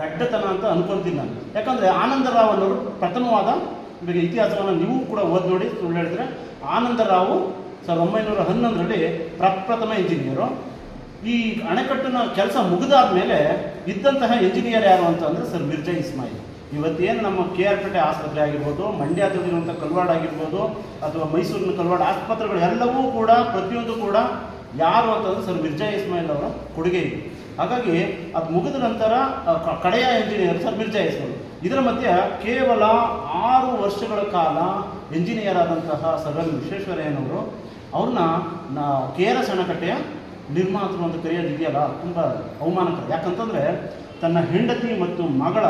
ದಡ್ಡತನ ಅಂತ ಅನ್ಕೊಂತೀನಿ ನಾನು. ಯಾಕಂದ್ರೆ ಆನಂದರಾವ್ ಅನ್ನೋರು ಪ್ರಥಮವಾದ ಈಗ ಇತಿಹಾಸವನ್ನು ನೀವು ಕೂಡ ಓದಿ ನೋಡಿ ಸುಳ್ಳು ಹೇಳಿದ್ರೆ, ಆನಂದರಾವು ಸಾವಿರದ ಒಂಬೈನೂರ ಹನ್ನೊಂದರಲ್ಲಿ ಪ್ರಪ್ರಥಮ ಇಂಜಿನಿಯರು ಈ ಅಣೆಕಟ್ಟಿನ ಕೆಲಸ ಮುಗಿದಾದ ಮೇಲೆ ಇದ್ದಂತಹ ಇಂಜಿನಿಯರ್ ಯಾರು ಅಂತಂದ್ರೆ ಸರ್ ಮಿರ್ಜಾ ಇಸ್ಮಾಯಿಲ್. ಇವತ್ತೇನು ನಮ್ಮ ಕೆ ಆರ್ ಪೇಟೆ ಆಸ್ಪತ್ರೆ ಆಗಿರ್ಬೋದು ಮಂಡ್ಯದಲ್ಲಿರುವಂಥ ಕಲ್ವಾಡ್ ಆಗಿರ್ಬೋದು, ಅಥವಾ ಮೈಸೂರಿನ ಕಲ್ವಾಡ ಆಸ್ಪತ್ರೆಗಳು ಎಲ್ಲವೂ ಕೂಡ ಪ್ರತಿಯೊಂದು ಕೂಡ ಯಾರು ಅಂತಂದ್ರೆ ಸರ್ ಮಿರ್ಜಾ ಇಸ್ಮಾಯಿಲ್ ಅವರ ಕೊಡುಗೆ ಇದೆ. ಹಾಗಾಗಿ ಅದು ಮುಗಿದ ನಂತರ ಕಡೆಯ ಎಂಜಿನಿಯರ್ ಸರ್ ಮಿರ್ಜಾ ಇದರ ಮಧ್ಯೆ ಕೇವಲ ಆರು ವರ್ಷಗಳ ಕಾಲ ಎಂಜಿನಿಯರ್ ಆದಂತಹ ಸರ್ ಎಂ ವಿಶ್ವೇಶ್ವರಯ್ಯನವರು ಅವ್ರನ್ನ ಕೆ ಆರ್ ಎಸ್ ನಿರ್ಮಾತೃ ಅಂತ ಕರೆಯೋದು ಇದೆಯಲ್ಲ, ತುಂಬ ಅವಮಾನಕರ. ಯಾಕಂತಂದರೆ, ತನ್ನ ಹೆಂಡತಿ ಮತ್ತು ಮಗಳ,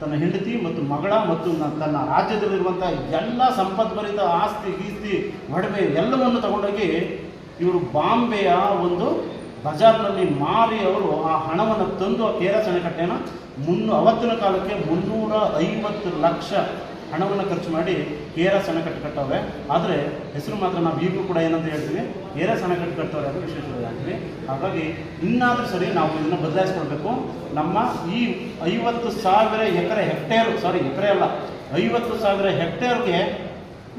ತನ್ನ ಹೆಂಡತಿ ಮತ್ತು ಮಗಳ ಮತ್ತು ತನ್ನ ರಾಜ್ಯದಲ್ಲಿರುವಂಥ ಎಲ್ಲ ಸಂಪದ್ಭರಿತ ಆಸ್ತಿ, ಗೀಸ್ತಿ ಒಡವೆ ಎಲ್ಲವನ್ನು ತಗೊಂಡೋಗಿ ಇವರು ಬಾಂಬೆಯ ಒಂದು ಬಜಾರ್ನಲ್ಲಿ ಮಾರಿ ಅವರು ಆ ಹಣವನ್ನು ತಂದು ಆ ಕೇರ ಅಣೆಕಟ್ಟೆನ ಮುನ್ನೂ, ಅವತ್ತಿನ ಕಾಲಕ್ಕೆ ಮುನ್ನೂರ ಐವತ್ತು ಲಕ್ಷ ಹಣವನ್ನು ಖರ್ಚು ಮಾಡಿ ಕೇರ ಅಣೆಕಟ್ಟು ಕಟ್ಟವೆ ಆದರೆ ಹೆಸರು ಮಾತ್ರ ನಾವು ಈಗಲೂ ಕೂಡ ಏನಂತ ಹೇಳ್ತೀವಿ ಕೇರ ಅಣೆಕಟ್ಟು ಕಟ್ಟವ್ರೆ ಅದು ಹಾಗಾಗಿ ಇನ್ನಾದರೂ ಸರಿ ನಾವು ಇದನ್ನು ಬದಲಾಯಿಸ್ಕೊಳ್ಬೇಕು. ನಮ್ಮ ಈ ಐವತ್ತು ಸಾವಿರ ಎಕರೆ ಹೆಕ್ಟೇರು ಸಾರಿ ಎಕರೆ ಅಲ್ಲ, ಐವತ್ತು ಸಾವಿರ ಹೆಕ್ಟೇರ್ಗೆ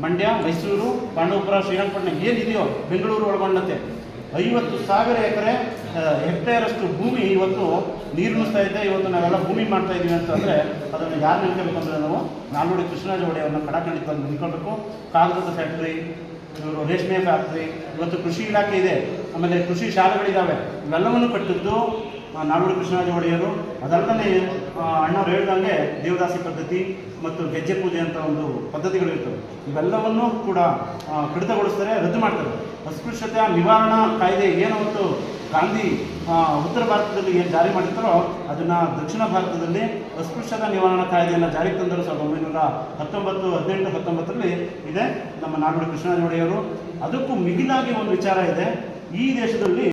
ಮಂಡ್ಯ, ಮೈಸೂರು, ಪಾಂಡವಪುರ, ಶ್ರೀರಂಗಪಟ್ಟಣ ಏನಿದೆಯೋ ಬೆಂಗಳೂರು ಒಳಗೊಂಡಂತೆ ಐವತ್ತು ಸಾವಿರ ಎಕರೆ ಹೆಕ್ಟೇರಷ್ಟು ಭೂಮಿ ಇವತ್ತು ನೀರುಣಿಸ್ತಾ ಇದೆ. ಇವತ್ತು ನಾವೆಲ್ಲ ಭೂಮಿ ಮಾಡ್ತಾ ಇದ್ದೀವಿ ಅಂತಂದರೆ ಅದನ್ನು ಯಾರು ನಿಂತ್ಕೋಬೇಕು ಅಂದರೆ ನಾವು ನಾಲ್ವಡಿ ಕೃಷ್ಣರಾಜ ಒಡೆಯವ್ರನ್ನ ಕಡಾಖಂಡಿತವಾಗಿ ನಿಂತ್ಕೊಳ್ಬೇಕು ಕಾಗದದ ಫ್ಯಾಕ್ಟ್ರಿ, ಇವರು ರೇಷ್ಮೆ ಫ್ಯಾಕ್ಟ್ರಿ, ಇವತ್ತು ಕೃಷಿ ಇಲಾಖೆ ಇದೆ. ಆಮೇಲೆ ಕೃಷಿ ಶಾಲೆಗಳಿದ್ದಾವೆ ಇವೆಲ್ಲವನ್ನು ಕಟ್ಟಿದ್ದು ನಾಲ್ವಡಿ ಕೃಷ್ಣರಾಜ ಒಡೆಯರು, ಅದಲ್ಲದೆ ಅಣ್ಣವ್ರು ಹೇಳ್ದಂಗೆ ದೇವದಾಸಿ ಪದ್ಧತಿ ಮತ್ತು ಗೆಜ್ಜೆ ಪೂಜೆ ಅಂತ ಒಂದು ಪದ್ಧತಿಗಳು ಇರ್ತವೆ. ಇವೆಲ್ಲವನ್ನೂ ಕೂಡ ಕಡಿತಗೊಳಿಸ್ತಾರೆ ರದ್ದು ಮಾಡ್ತಾರೆ. ಅಸ್ಪೃಶ್ಯತೆ, ನಿವಾರಣಾ ಕಾಯ್ದೆ ಏನು ಮತ್ತು ಗಾಂಧಿ ಉತ್ತರ ಭಾರತದಲ್ಲಿ ಏನು ಜಾರಿ ಮಾಡಿರ್ತಾರೋ, ಅದನ್ನು ದಕ್ಷಿಣ ಭಾರತದಲ್ಲಿ ಅಸ್ಪೃಶ್ಯತಾ, ನಿವಾರಣಾ ಕಾಯ್ದೆಯನ್ನು ಜಾರಿಗೆ ತಂದರು ಸಾವಿರದ ಒಂಬೈನೂರ ಹತ್ತೊಂಬತ್ತು, ಹದಿನೆಂಟು, ಹತ್ತೊಂಬತ್ತರಲ್ಲಿ ಇದೆ ನಮ್ಮ ನಾಲ್ವಡಿ ಕೃಷ್ಣರಾಜ ಒಡೆಯರು. ಅದಕ್ಕೂ ಮಿಗಿಲಾಗಿ ಒಂದು ವಿಚಾರ ಇದೆ. ಈ ದೇಶದಲ್ಲಿ